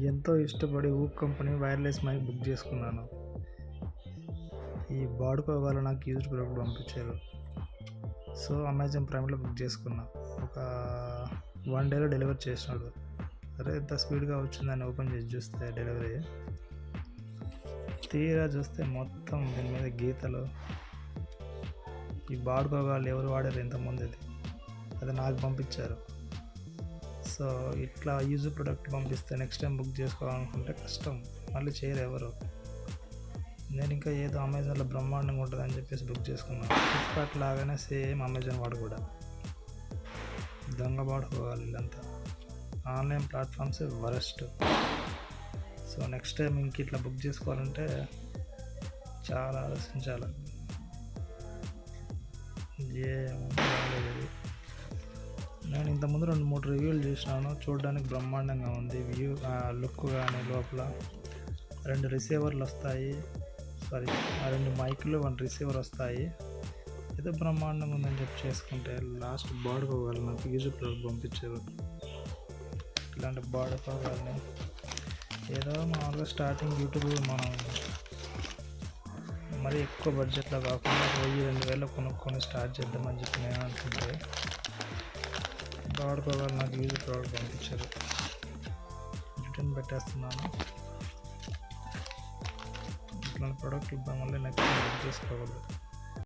ఎంతో ఇష్టపడి ఊక్ కంపెనీ వైర్లెస్ మైక్ బుక్ చేసుకున్నాను. ఈ బాడుకో వాళ్ళు నాకు యూజ్డ్ ప్రోడక్ట్ పంపించారు. సో అమెజాన్ ప్రైమ్లో బుక్ చేసుకున్నా. ఒక వన్ డేలో డెలివరీ చేసినాడు. అరే ఇంత స్పీడ్గా వచ్చిందని ఓపెన్ చేసి చూస్తే డెలివరీ. తీరా చూస్తే మొత్తం దీని మీద గీతలు. ఈ బాడుకో వాళ్ళు ఎవరు వాడారు ఇంతకుముందు అది? అది నాకు పంపించారు. సో ఇట్లా యూజ్ ప్రొడక్ట్ పంపిస్తే నెక్స్ట్ టైం బుక్ చేసుకోవాలనుకుంటే కష్టం. మళ్ళీ చేయరు ఎవరు. నేను ఇంకా ఏదో అమెజాన్లో బ్రహ్మాండంగా ఉంటుంది అని చెప్పేసి బుక్ చేసుకున్నాను ఫ్లిప్కార్ట్ లాగానే సేమ్ అమెజాన్ వాడు కూడా. దొంగ పోవాలి వీళ్ళంతా online platforms worst. So next time ఇంక ఇట్లా బుక్ చేసుకోవాలంటే చాలా ఆలోచించాలి. ఏమో ఇంతకుముందు రెండు మూడు రివ్యూలు చూసినాను. చూడడానికి బ్రహ్మాండంగా ఉంది. వ్యూ లుక్ కానీ లోపల రెండు రిసీవర్లు వస్తాయి. సారీ ఆ రెండు మైకులు వన్ రిసీవర్ వస్తాయి. ఏదో బ్రహ్మాండంగా ఉందని చెప్పి చేసుకుంటే లాస్ట్ బాడుకోవాలి నాకు. యూజ్ పంపించారు. ఇలాంటి బాడుకోవాలని ఏదో మామూలుగా స్టార్టింగ్ యూట్యూబ్ మనం మరి ఎక్కువ బడ్జెట్లో కాకుండా వెయ్యి రెండు వేలు కొనుక్కొని స్టార్ట్ చేద్దామని చెప్పి నేను అనుకుంటే వాడుకోవాలి నాకు యూజ్ ప్రోడక్ట్ పంపించారు. రిటర్న్ పెట్టేస్తున్నాను. ఇట్లాంటి ప్రోడక్ట్ ఇవ్వడం వల్ల నెక్స్ట్ బుక్ చేసుకోకూడదు